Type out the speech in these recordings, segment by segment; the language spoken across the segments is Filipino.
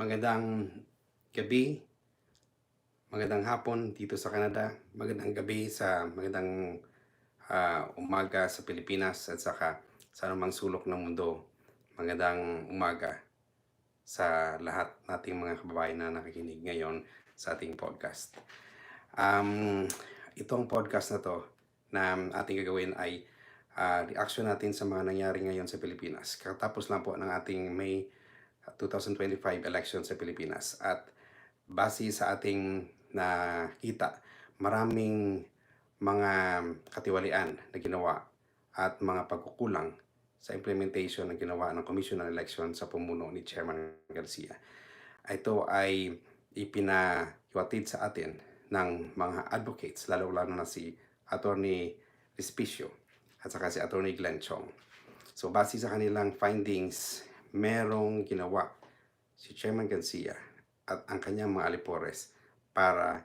Magandang gabi, magandang hapon dito sa Canada, magandang gabi sa magandang ah, umaga sa Pilipinas at saka sa anumang sulok ng mundo. Magandang umaga sa lahat nating mga kababayan na nakikinig ngayon sa ating podcast. Um, itong podcast na to na ating gagawin ay ah, reaction natin sa mga nangyari ngayon sa Pilipinas. Katapos lang po ng ating May 2025 election sa Pilipinas at base sa ating nakita, maraming mga katiwalian na ginawa at mga pagkukulang sa implementation na ginawa ng Commission on Election sa pumuno ni Chairman Garcia. Ito ay ipinahiwatid sa atin ng mga advocates, lalo-lalo na si Attorney Respicio at saka si Attorney Glenn Chong. So base sa kanilang findings, merong ginawa si Chairman Garcia at ang kanyang mga alipores para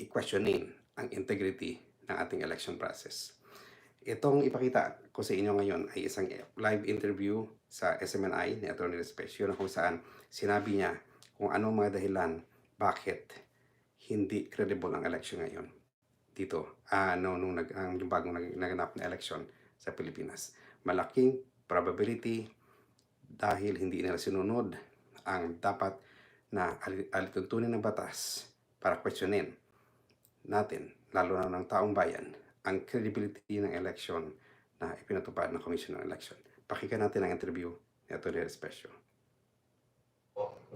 i-questionin ang integrity ng ating election process. Itong ipakita ko sa inyo ngayon ay isang live interview sa SMNI ni Atty. Respecio na kung saan sinabi niya kung anong mga dahilan bakit hindi credible ang election ngayon dito ah no, nung nag, ang bagong nag, naganap na election sa Pilipinas. Malaking probability dahil hindi nila sinunod ang dapat na ali- alituntunin ng batas para questionin natin, lalo na ng taong bayan, ang credibility ng election na ipinatupad ng Commission ng Election. Pakinggan natin ang interview ni Atty. Respecio.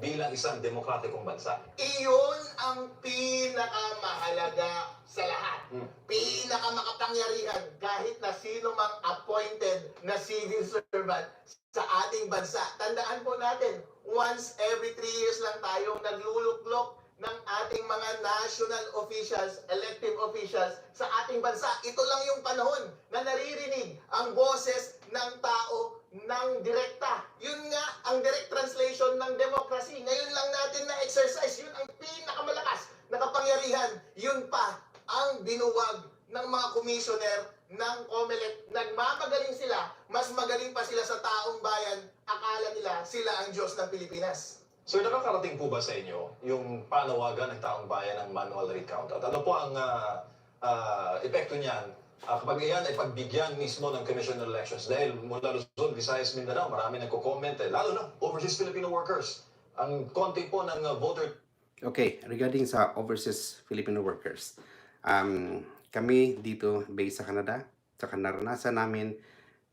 Bilang isang demokratikong bansa. Iyon ang pinakamahalaga sa lahat. Hmm. Pinakamakapangyarihan kahit na sino mang appointed na civil servant sa ating bansa. Tandaan po natin, once every three years lang tayong nagluluklok ng ating mga national officials, elective officials sa ating bansa. Ito lang yung panahon na naririnig ang boses ng tao ng direkta. Yun nga ang direct translation ng democracy. Ngayon lang natin na-exercise. Yun ang pinakamalakas na kapangyarihan. Yun pa ang binuwag ng mga commissioner ng COMELEC. Nagmamagaling sila. Mas magaling pa sila sa taong bayan. Akala nila sila ang Diyos ng Pilipinas. Sir, nakakarating po ba sa inyo yung panawagan ng taong bayan ng manual recount? At ano po ang ah, ah, epekto niyan ah, kapag iyan ay pagbigyan mismo ng Commission on Elections? Dahil mula Luzon, Visayas, Mindanao, marami nagko-comment eh, lalo na overseas Filipino workers. Ang konti po ng ah, voter Okay, regarding sa overseas Filipino workers, um, kami dito based sa Canada, sa naranasan namin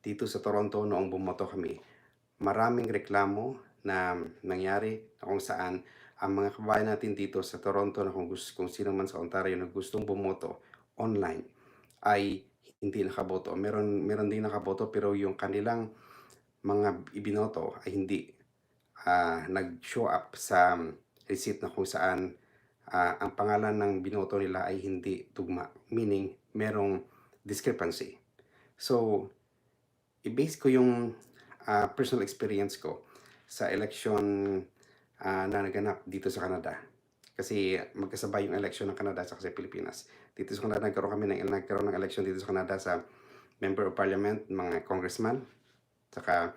dito sa Toronto noong bumoto kami, maraming reklamo na nangyari na kung saan ang mga kabayan natin dito sa Toronto na kung, gusto, kung sino man sa Ontario na gustong bumoto online ay hindi nakaboto. Meron, meron din nakaboto pero yung kanilang mga ibinoto ay hindi ah, nag-show up sa receipt na kung saan ah, ang pangalan ng binoto nila ay hindi tugma. Meaning, merong discrepancy. So, i-base ko yung ah, personal experience ko sa election ah, na naganap dito sa Canada. Kasi magkasabay yung election ng Canada sa kasi Pilipinas. Dito sa Canada, nagkaroon kami ng, nagkaroon ng election dito sa Canada sa member of parliament, mga congressman, saka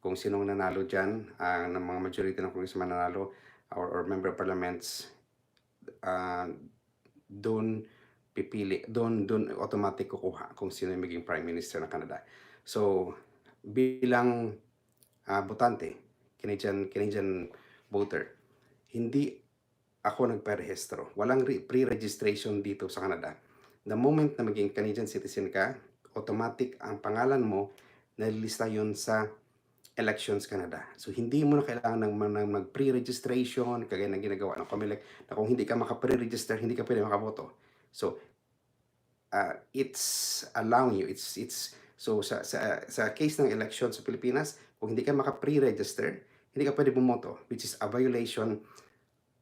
kung sinong nanalo dyan, ah, ng mga majority ng congressman nanalo, or, or member of parliaments, ah, doon pipili, doon doon automatic kukuha kung sino yung maging prime minister ng Canada. So, bilang ah, botante, Canadian, Canadian voter, hindi ako nagparehistro. Walang re- pre-registration dito sa Canada. The moment na maging Canadian citizen ka, automatic ang pangalan mo nalilista yun sa Elections Canada. So hindi mo na kailangan ng, ng mag-pre-registration kagaya ng ginagawa ng COMELEC na kung hindi ka maka-pre-register, hindi ka pwede makaboto. So uh, it's allowing you, it's it's so sa sa sa case ng election sa Pilipinas, kung hindi ka maka-pre-register, hindi ka pwede bumoto, which is a violation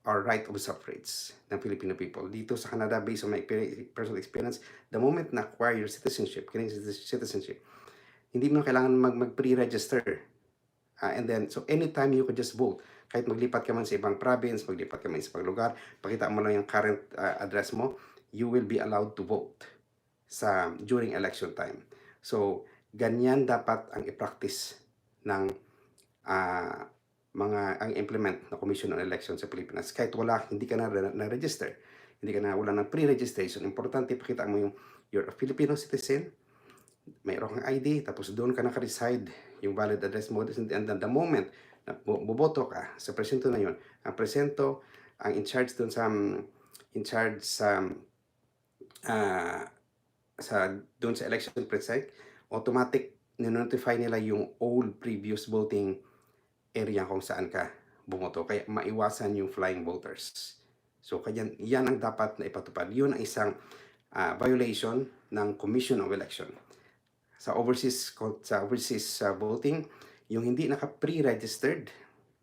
or right of suffrage ng Filipino people. Dito sa Canada, based on my pe- personal experience, the moment na acquire your citizenship, Canadian citizenship, hindi mo kailangan mag, mag-pre-register. Ah, and then, so anytime you could just vote. Kahit maglipat ka man sa ibang province, maglipat ka man sa ibang lugar, pakita mo lang yung current ah, address mo, you will be allowed to vote sa during election time. So, ganyan dapat ang i-practice ng ah, mga ang implement na Commission on Elections sa Pilipinas. Kahit wala hindi ka na na register hindi ka na wala ng pre-registration. Importante pakita mo yung you're a Filipino citizen. Mayroon kang ID tapos doon ka naka-reside. Yung valid address mo and then the moment. Na buboto ka sa presento na yun. Ang presento ang in charge doon sa in charge sa ah, sa doon sa election precinct automatic notify nila yung old previous voting area kung saan ka bumoto. Kaya maiwasan yung flying voters. So kaya yan ang dapat na ipatupad. Yun ang isang ah, violation ng Commission of Election. Sa overseas sa overseas ah, voting, yung hindi naka pre-registered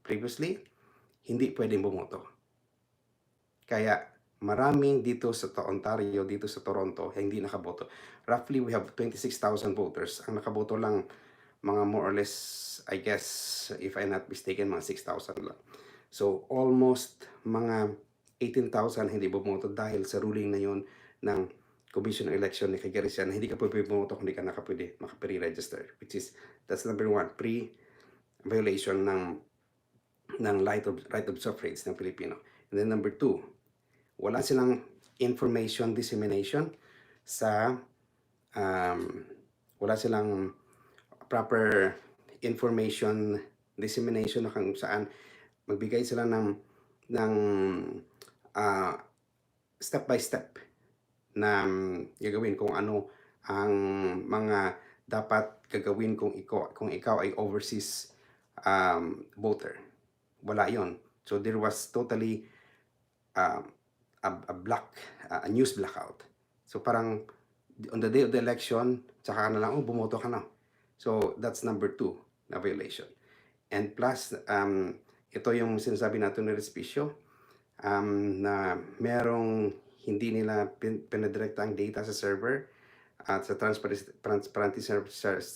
previously, hindi pwedeng bumoto. Kaya maraming dito sa Ontario, dito sa Toronto, hindi nakaboto. Roughly, we have 26,000 voters. Ang nakaboto lang, mga more or less, I guess, if I'm not mistaken, mga 6,000 lang. So, almost mga 18,000 hindi bumoto dahil sa ruling na yun ng Commission on Election ni Kagaricia na hindi ka pwede bumoto kung hindi ka nakapwede makapre-register. Which is, that's number one, pre-violation ng ng right of, right of suffrage ng Pilipino. And then number two, wala silang information dissemination sa um, wala silang proper information dissemination na kung saan magbigay sila ng ng ah, step by step na um, gagawin kung ano ang mga dapat gagawin kung ikaw kung ikaw ay overseas um, voter. Wala yon so there was totally um, a, a black a news blackout. So parang on the day of the election tsaka ka na lang oh bumoto ka na so that's number two na violation and plus um, ito yung sinasabi natin ni Respicio um, na merong hindi nila pin, pinadirekta ang data sa server at sa transparency, transparency,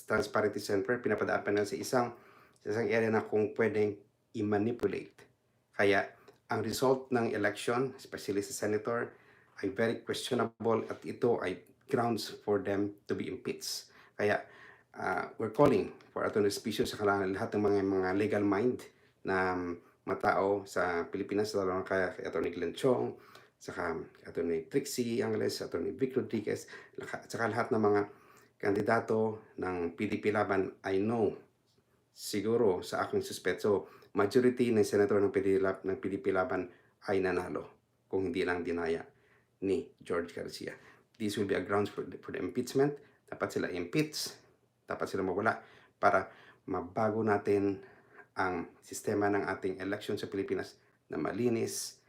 transparency server pinapadaan pa sa isang sa isang area na kung pwedeng i-manipulate. Kaya ang result ng election, especially sa senator, ay very questionable at ito ay grounds for them to be impeached. Kaya uh, we're calling for Atty. Respicio sa kailangan lahat ng mga mga legal mind na um, mga tao sa Pilipinas, lalo na kaya kay Atty. Glenn Chong, saka Atty. Trixie Angles, Atty. Vic Rodriguez, saka lahat ng mga kandidato ng PDP Laban, I know siguro sa aking suspeto, majority ng senator ng PDP, ng PDP Laban ay nanalo kung hindi lang dinaya ni George Garcia. This will be a grounds for for the impeachment. Dapat sila impeach, dapat sila mawala para mabago natin ang sistema ng ating election sa Pilipinas na malinis,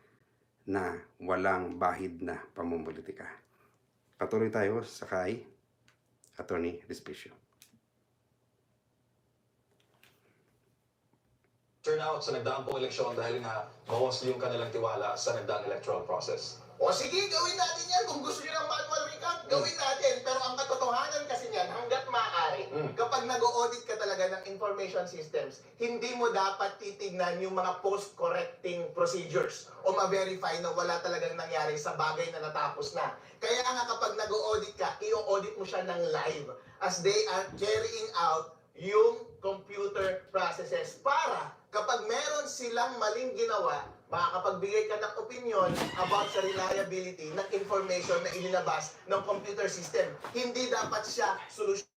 na walang bahid na pamumulitika. Patuloy tayo sa kay Attorney Respicio. turnout sa nagdaang pong eleksyon dahil nga bawas yung kanilang tiwala sa nagdaang electoral process. O sige, gawin natin yan. Kung gusto nyo ng manual recount, gawin natin. Pero ang katotohanan kasi niyan, hanggat maaari, Mm. kapag nag-audit ka talaga ng information systems, hindi mo dapat titignan yung mga post-correcting procedures o ma-verify na wala talagang nangyari sa bagay na natapos na. Kaya nga kapag nag-audit ka, i-audit mo siya ng live as they are carrying out yung computer processes para kapag meron silang maling ginawa, makakapagbigay ka ng opinion about sa reliability ng information na inilabas ng computer system. Hindi dapat siya solusyon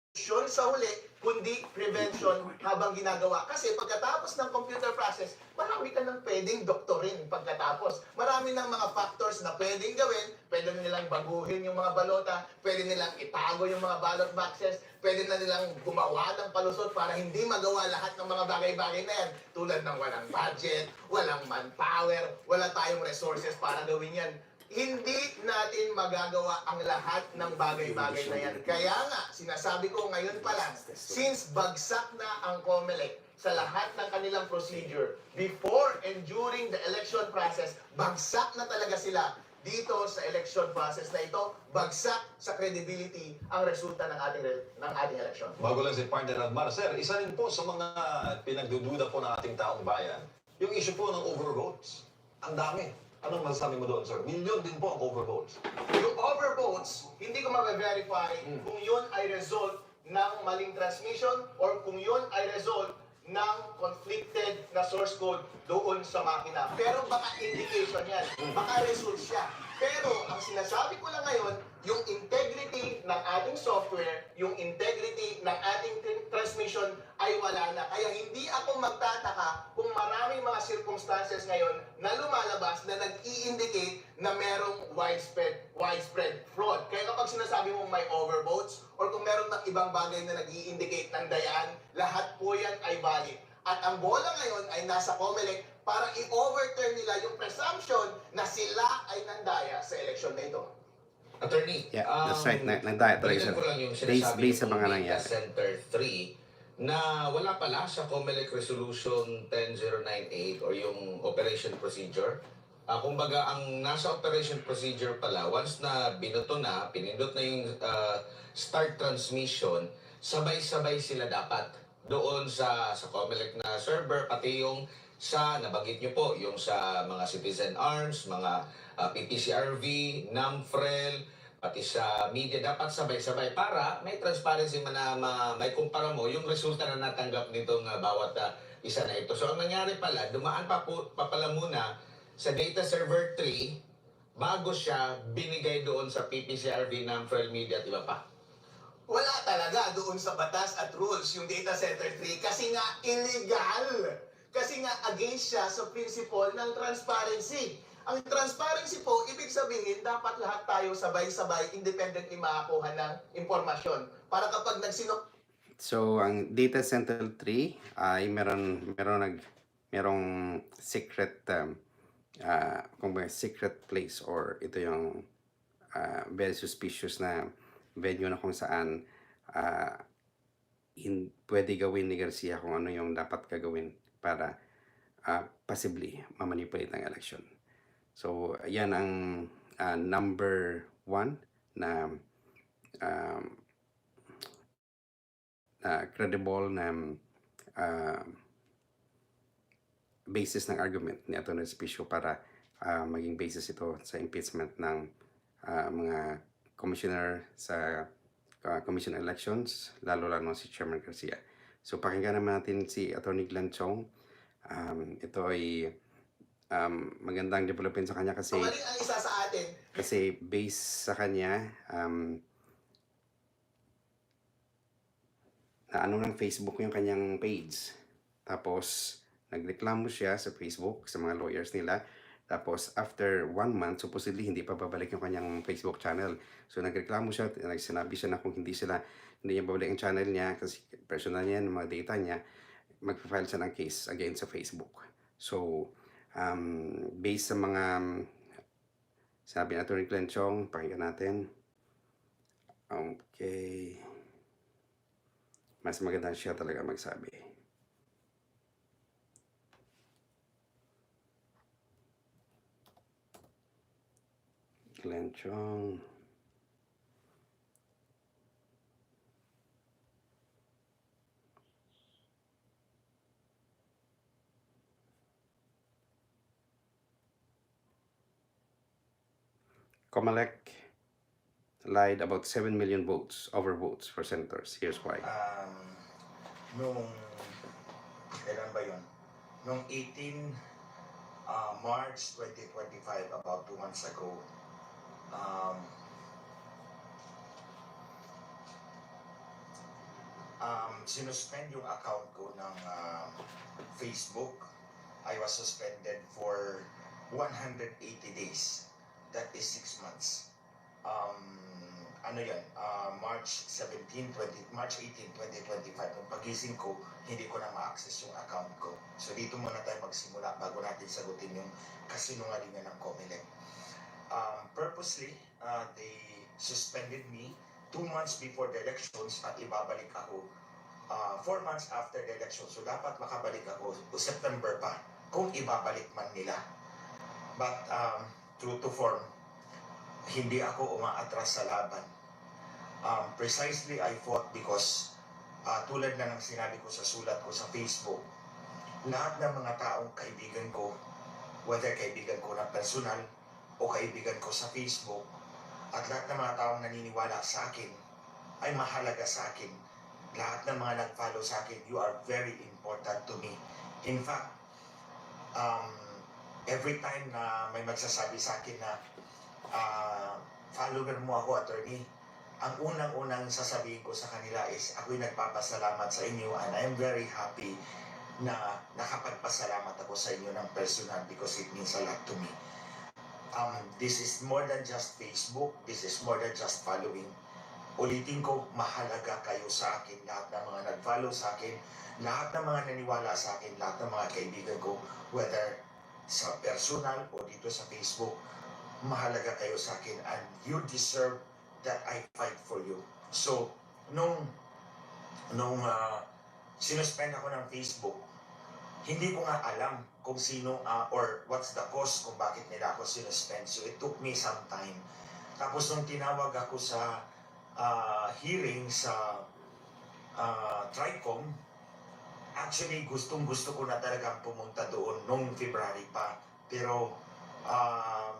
sa huli, kundi prevention habang ginagawa. Kasi pagkatapos ng computer process, marami ka nang pwedeng doktorin pagkatapos. Marami ng mga factors na pwedeng gawin. Pwede nilang baguhin yung mga balota, pwede nilang itago yung mga ballot boxes, pwede na nilang gumawa ng palusot para hindi magawa lahat ng mga bagay-bagay na yan. Tulad ng walang budget, walang manpower, wala tayong resources para gawin yan. Hindi natin magagawa ang lahat ng bagay-bagay na yan. Kaya nga, sinasabi ko ngayon pa lang, since bagsak na ang COMELEC sa lahat ng kanilang procedure, before and during the election process, bagsak na talaga sila dito sa election process na ito, bagsak sa credibility ang resulta ng ating ng ating election. Bago lang si partner Admar, sir, isa rin po sa mga pinagdududa po ng ating taong bayan, yung issue po ng overvotes. Ang dami. Anong masasabi mo doon, sir? Milyon din po ang overvotes. Yung overvotes, hindi ko ma-verify Mm. kung yun ay result ng maling transmission or kung yun ay result ng conflicted na source code doon sa makina. Pero baka indication yan. Baka result siya. Pero ang sinasabi ko lang ngayon, yung integrity ng ating software, yung integrity ng ating tr- transmission ay wala na. Kaya hindi ako magtataka kung maraming mga circumstances ngayon na lumalabas na nag-i-indicate na merong widespread widespread fraud. Kaya kapag sinasabi mo may overvotes or kung meron ng ibang bagay na nag-i-indicate ng dayaan, lahat po yan ay valid. At ang bola ngayon ay nasa COMELEC para i-overturn nila yung presumption na sila ay nandaya sa eleksyon na ito. Attorney, Yeah, um, that's right. Na- nagdaya talaga balikan siya. ko lang yung Based- sinasabi based sa mga pong nangyari. Center 3 na wala pala sa COMELEC Resolution 10098 or yung operation procedure. Ah, kumbaga, ang nasa operation procedure pala, once na binoto na, pinindot na yung ah, start transmission, sabay-sabay sila dapat doon sa sa COMELEC na server, pati yung sa, nabagit nyo po, yung sa mga citizen arms, mga ah, PPCRV, NAMFREL, pati sa media, dapat sabay-sabay para may transparency man na ma- may kumpara mo yung resulta na natanggap nitong ah, bawat ah, isa na ito. So ang nangyari pala, dumaan pa, po, pa pala muna sa data server 3 bago siya binigay doon sa PPCRV, NAMFREL media at iba pa. Wala talaga doon sa batas at rules yung data center 3 kasi nga illegal. Kasi nga against siya sa principle ng transparency. Ang transparency po, ibig sabihin, dapat lahat tayo sabay-sabay, independently makakuha ng impormasyon. Para kapag nagsino So, ang Data Center 3 ay meron meron nag merong secret um, ah, kung ba secret place or ito yung ah, very suspicious na venue na kung saan ah, hin, pwede gawin ni Garcia kung ano yung dapat gagawin para ah, possibly mamanipulate ng election. So, yan ang ah, number one na um, na credible na uh, basis ng argument ni Atty. Spicio para ah, maging basis ito sa impeachment ng ah, mga commissioner sa ah, Commission on Elections, lalo lalo si Chairman Garcia. So pakinggan naman natin si Atty. Glenn Chong. Um, ito ay um, magandang development sa kanya kasi mali ang isa sa atin, kasi based sa kanya, um, na ano ng Facebook yung kanyang page. Tapos, nagreklamo siya sa Facebook, sa mga lawyers nila. Tapos, after one month, supposedly, hindi pa babalik yung kanyang Facebook channel. So, nagreklamo siya, nagsinabi siya na kung hindi sila, hindi niya babalik ang channel niya, kasi personal niya, yung mga data niya, mag-file siya ng case against sa Facebook. So, um, based sa mga sabi ni Atty. Glenn Chong, pakinggan natin. Okay. Mas maganda siya talaga magsabi. Glenn Chong. Comelec lied about 7 million votes, over votes for senators. Here's why. um, nung, kailan ba yun? Nung 18 uh, March 2025, about two months ago, um, um, sinuspend yung account ko ng uh, Facebook. I was suspended for 180 days. That is 6 months. Um, ano yan, ah, March 17, 20, March 18, 2025, nung pagising ko, hindi ko na ma-access yung account ko. So dito muna tayo magsimula bago natin sagutin yung kasinungalingan ng COMELEC. Um, purposely, uh, they suspended me two months before the elections at ibabalik ako uh, four months after the election. So dapat makabalik ako September pa kung ibabalik man nila. But um, true to form, hindi ako umaatras sa laban. Um, precisely, I fought because uh, tulad na ng sinabi ko sa sulat ko sa Facebook, lahat ng mga taong kaibigan ko, whether kaibigan ko na personal o kaibigan ko sa Facebook, at lahat ng mga taong naniniwala sa akin, ay mahalaga sa akin lahat ng mga nag-follow sa akin, you are very important to me. In fact, um, every time na may magsasabi sa akin na ah, follower mo ako, attorney, ang unang-unang sasabihin ko sa kanila is ako'y nagpapasalamat sa inyo and I'm very happy na nakapagpasalamat ako sa inyo ng personal because it means a lot to me. Um, this is more than just Facebook, this is more than just following. Ulitin ko, mahalaga kayo sa akin, lahat ng mga nag-follow sa akin, lahat ng mga naniwala sa akin, lahat ng mga kaibigan ko, whether sa personal o dito sa Facebook, mahalaga kayo sa akin and you deserve that I fight for you. So, nung nung uh, sinuspend ako ng Facebook, hindi ko nga alam kung sino ah, or what's the cause kung bakit nila ako sinuspend. So, it took me some time. Tapos nung tinawag ako sa ah, hearing sa ah, TRICOM, actually gustong gusto ko na talagang pumunta doon nung February pa. Pero um,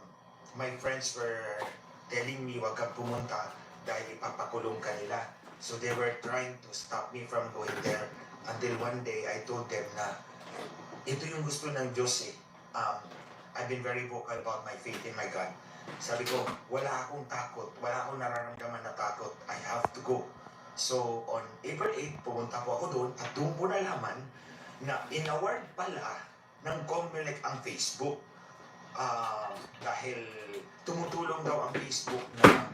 my friends were telling me wag kang pumunta dahil ipapakulong ka nila. So they were trying to stop me from going there until one day I told them na ito yung gusto ng Diyos eh. Um, I've been very vocal about my faith in my God. Sabi ko, wala akong takot, wala akong nararamdaman na takot. I have to go. So on April 8, pumunta po ako doon at doon po nalaman na inaward pala ng COMELEC ang Facebook Ah, dahil tumutulong daw ang Facebook na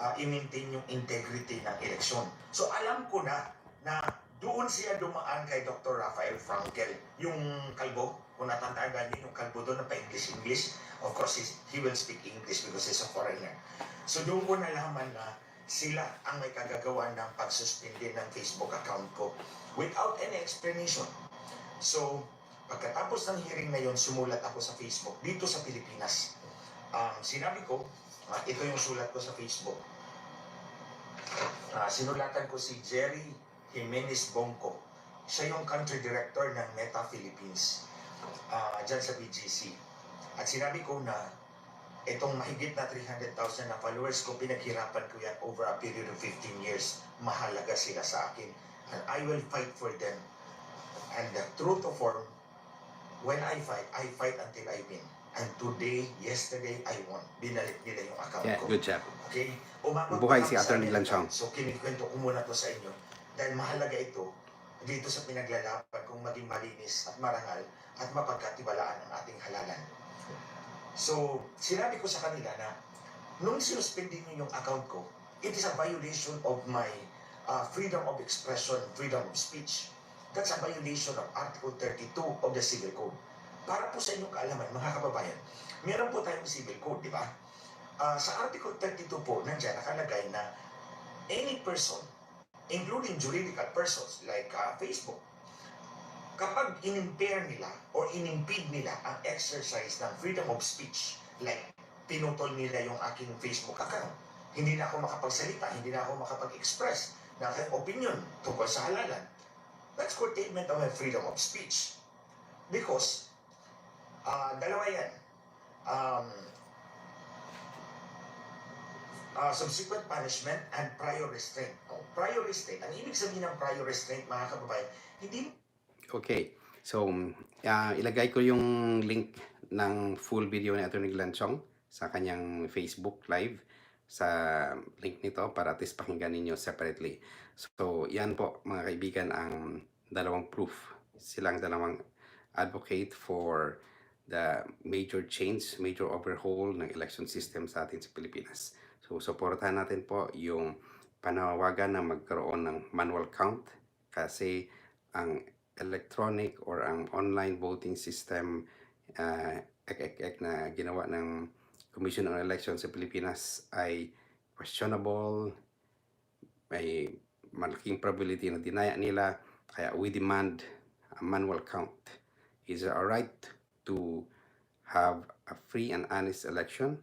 ah, i-maintain yung integrity ng eleksyon. So alam ko na na doon siya dumaan kay Dr. Rafael Frankel, yung kalbo, kung natandaan niyo yung kalbo doon na pa-English-English, of course he will speak English because he's a foreigner. So doon ko nalaman na sila ang may kagagawa ng pagsuspindi ng Facebook account ko without any explanation. So, Pagkatapos ng hearing na yon, sumulat ako sa Facebook dito sa Pilipinas. Um, sinabi ko, ah, ito yung sulat ko sa Facebook. Ah, sinulatan ko si Jerry Jimenez Bongko. Siya yung country director ng Meta Philippines ah, dyan sa BGC. At sinabi ko na itong mahigit na 300,000 na followers ko, pinaghirapan ko yan over a period of 15 years. Mahalaga sila sa akin. And I will fight for them. And the truth of form, when I fight, I fight until I win. And today, yesterday, I won. Binalik nila yung account Yeah, ko. good job. Okay? Umabot Buhay si Atty. Lanchong. So, kinikwento ko muna to sa inyo. Dahil mahalaga ito dito sa pinaglalaban kung maging malinis at marangal at mapagkatiwalaan ang ating halalan. So, sinabi ko sa kanila na nung sinuspendin niyo yung account ko, it is a violation of my uh, freedom of expression, freedom of speech. That's a violation of Article 32 of the Civil Code. Para po sa inyong kaalaman, mga kababayan, meron po tayong Civil Code, di ba? Ah, sa Article 32 po, nandiyan nakalagay na any person, including juridical persons like ah, Facebook, kapag inimpair nila or inimpede nila ang exercise ng freedom of speech, like pinutol nila yung aking Facebook account, hindi na ako makapagsalita, hindi na ako makapag-express ng aking opinion tungkol sa halalan. That's curtailment of my freedom of speech. Because, ah dalawa yan. Um, ah, subsequent punishment and prior restraint. Oh, prior restraint. Ang ibig sabihin ng prior restraint, mga kababayan, hindi Okay. So, ah, ilagay ko yung link ng full video ni Atty. Lanchong sa kanyang Facebook Live sa link nito para at least pakinggan ninyo separately. So, yan po mga kaibigan ang dalawang proof. Silang dalawang advocate for the major change, major overhaul ng election system sa atin sa Pilipinas. So, supportahan natin po yung panawagan na magkaroon ng manual count kasi ang electronic or ang online voting system uh, ek, ek, ek na ginawa ng Commission on Elections sa Pilipinas ay questionable, may malaking probability na dinaya nila, kaya we demand a manual count. Is it right to have a free and honest election?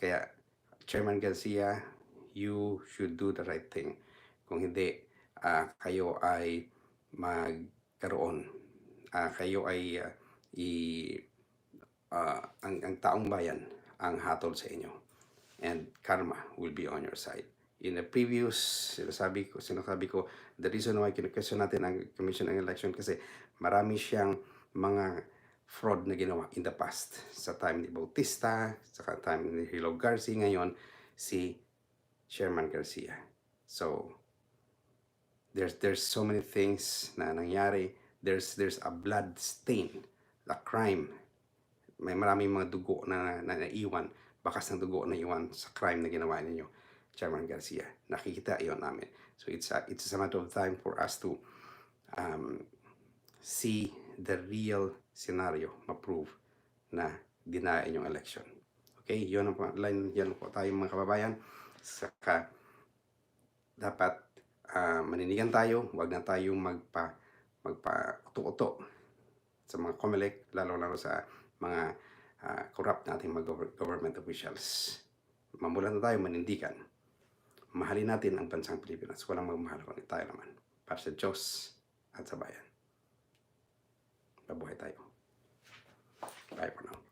Kaya Chairman Garcia, you should do the right thing. Kung hindi, ah, kayo ay magkaroon. Ah, kayo ay ah, i ah, ang, ang taong bayan ang hatol sa inyo. And karma will be on your side. in the previous, sinasabi ko, sinasabi ko, the reason why kinukwesto natin ang Commission ng Election kasi marami siyang mga fraud na ginawa in the past. Sa time ni Bautista, sa time ni Hilo Garcia, ngayon si Sherman Garcia. So, there's there's so many things na nangyari. There's there's a blood stain, a crime. May maraming mga dugo na, na naiwan, bakas ng dugo na iwan sa crime na ginawa ninyo, Chairman Garcia. Nakikita iyon namin. So it's a, it's a matter of time for us to um, see the real scenario, ma-prove na dinayan yung election. Okay, yun ang line, yan po tayo mga kababayan. Saka, dapat ah, maninigan tayo, wag na tayong magpa magpa-uto-uto sa mga COMELEC, lalo-lalo sa mga ah, corrupt nating mga gover- government officials. Mamulan na tayo, manindigan. Mahalin natin ang bansang Pilipinas. Walang magmahal kundi tayo naman. Para sa Diyos at sa bayan. Mabuhay tayo. Bye for now.